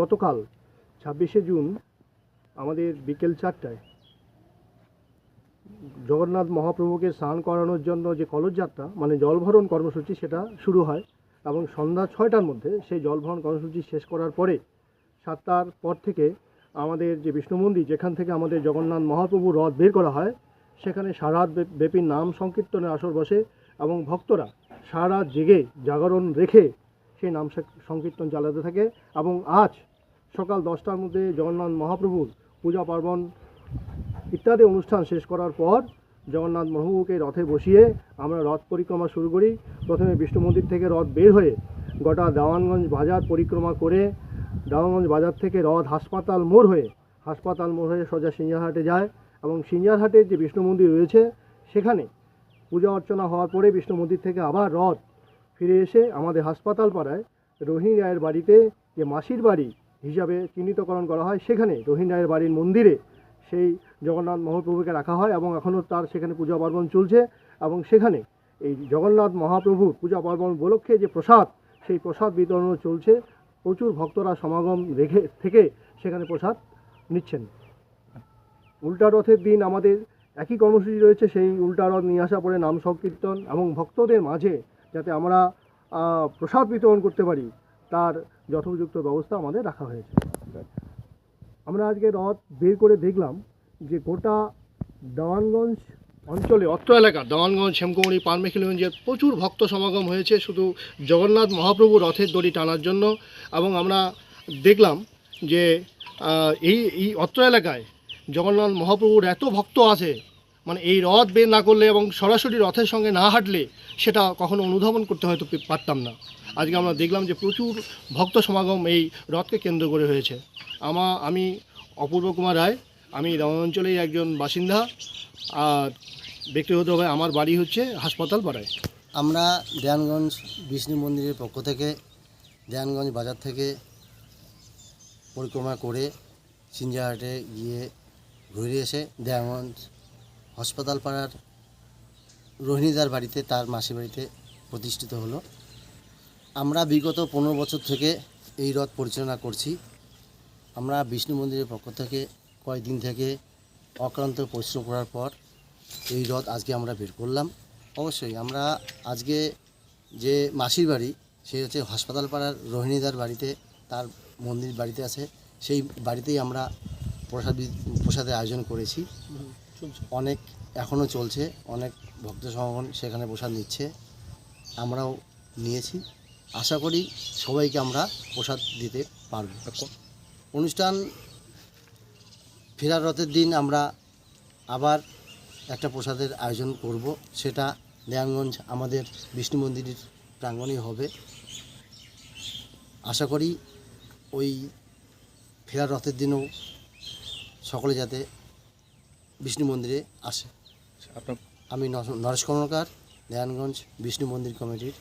গতকাল ছাব্বিশে জুন আমাদের বিকেল চারটায় জগন্নাথ মহাপ্রভুকে স্নান করানোর জন্য যে কলসযাত্রা মানে জলভরণ কর্মসূচি, সেটা শুরু হয় এবং সন্ধ্যা ছয়টার মধ্যে সেই জলভরণ কর্মসূচি শেষ করার পরে সাতটার পর থেকে আমাদের যে বিষ্ণু মন্দির, যেখান থেকে আমাদের জগন্নাথ মহাপ্রভু রথ বের করা হয়, সেখানে সারাত ব্যাপী নাম সংকীর্তনের আসর বসে এবং ভক্তরা সারা জেগে জাগরণ রেখে সেই নাম সংকীর্তন চালাতে থাকে এবং আজ সকাল দশটার মধ্যে জগন্নাথ মহাপ্রভুর পূজা পার্বণ ইত্যাদি অনুষ্ঠান শেষ করার পর জগন্নাথ মহাপ্রভুকে রথে বসিয়ে আমরা রথ পরিক্রমা শুরু করি। প্রথমে বিষ্ণু মন্দির থেকে রথ বের হয়ে গোটা দেওয়ানগঞ্জ বাজার পরিক্রমা করে দেওয়ানগঞ্জ বাজার থেকে রথ হাসপাতাল মোড় হয়ে হাসপাতাল মোড় হয়ে সোজা সিঞ্জারহাটে যায় এবং সিঞ্জারহাটের যে বিষ্ণু মন্দির রয়েছে, সেখানে পূজা অর্চনা হওয়ার পরে বিষ্ণু মন্দির থেকে আবার রথ ফিরে এসে আমাদের হাসপাতাল পাড়ায় রোহিণী রায়ের বাড়িতে যে মাসির বাড়ি হিসাবে চিহ্নিতকরণ করা হয়। সেখানে রোহিণী রায়ের বাড়ির মন্দিরে সেই জগন্নাথ মহাপ্রভুকে রাখা হয় এবং এখনও তার সেখানে পূজা পার্বণ চলছে এবং সেখানে এই জগন্নাথ মহাপ্রভুর পূজা পার্বণ উপলক্ষে যে প্রসাদ, সেই প্রসাদ বিতরণও চলছে। প্রচুর ভক্তরা সমাগম রেখে থেকে সেখানে প্রসাদ নিচ্ছেন। উল্টা রথের দিন আমাদের একই কর্মসূচি রয়েছে, সেই উল্টা রথ নিয়ে আসা পরে নাম সংকীর্তন এবং ভক্তদের মাঝে যাতে আমরা প্রসাদ বিতরণ করতে পারি। তার যথোপযুক্ত ব্যবস্থা আমাদের রাখা হয়েছে। আমরা আজকে রথ বের করে দেখলাম যে গোটা দেওয়ানগঞ্জ অঞ্চলে অত্র এলাকা দেওয়ানগঞ্জ শ্যামকুমড়ি পানমেখিলগঞ্জে প্রচুর ভক্ত সমাগম হয়েছে শুধু জগন্নাথ মহাপ্রভু রথের দড়ি টানার জন্য। এবং আমরা দেখলাম যে এই এই অত্র এলাকায় জগন্নাথ মহাপ্রভুর এত ভক্ত আছে মানে এই রথ বের না করলে এবং সরাসরি রথের সঙ্গে না হাঁটলে সেটা কখনো অনুধাবন করতে হয়তো পারতাম না। আজকে আমরা দেখলাম যে প্রচুর ভক্ত সমাগম এই রথকে কেন্দ্র করে হয়েছে। আমা, আমি অপূর্ব কুমার রায়, আমি অঞ্চলের একজন বাসিন্দা, আর ব্যক্তিগতভাবে আমার বাড়ি হচ্ছে হাসপাতাল পাড়ায়। আমরা দেয়ানগঞ্জ বিষ্ণু মন্দিরের পক্ষ থেকে দেয়ানগঞ্জ বাজার থেকে পরিক্রমা করে সিঞ্জাহাটে গিয়ে ঘুরে এসে দেয়ানগঞ্জ হাসপাতাল পাড়ার রোহিণীদার বাড়িতে, তার মাসির বাড়িতে প্রতিষ্ঠিত হলো। আমরা বিগত পনেরো বছর থেকে এই রথ পরিচালনা করছি। আমরা বিষ্ণু মন্দিরের পক্ষ থেকে কয়েকদিন থেকে অক্লান্ত পরিশ্রম করার পর এই রথ আজকে আমরা বের করলাম। অবশ্যই আমরা আজকে যে মাসির বাড়ি, সে হচ্ছে হাসপাতাল পাড়ার রোহিণীদার বাড়িতে, তার মন্দির বাড়িতে আছে। সেই বাড়িতেই আমরা প্রসাদ প্রসাদের আয়োজন করেছি। অনেক এখনও চলছে, অনেক ভক্ত সমাগম সেখানে প্রসাদ নিচ্ছে। আমরাও নিয়েছি। আশা করি সবাইকে আমরা প্রসাদ দিতে পারব। অনুষ্ঠান ফেরার রথের দিন আমরা আবার একটা প্রসাদের আয়োজন করব। সেটা দেয়ানগঞ্জ আমাদের বিষ্ণু মন্দিরের প্রাঙ্গণেই হবে। আশা করি ওই ফেরার রথের দিনও সকলে যাতে বিষ্ণু মন্দিরে আসে। আমি নরেশ কর্মকার দেয়ানগঞ্জ বিষ্ণু মন্দির কমিটির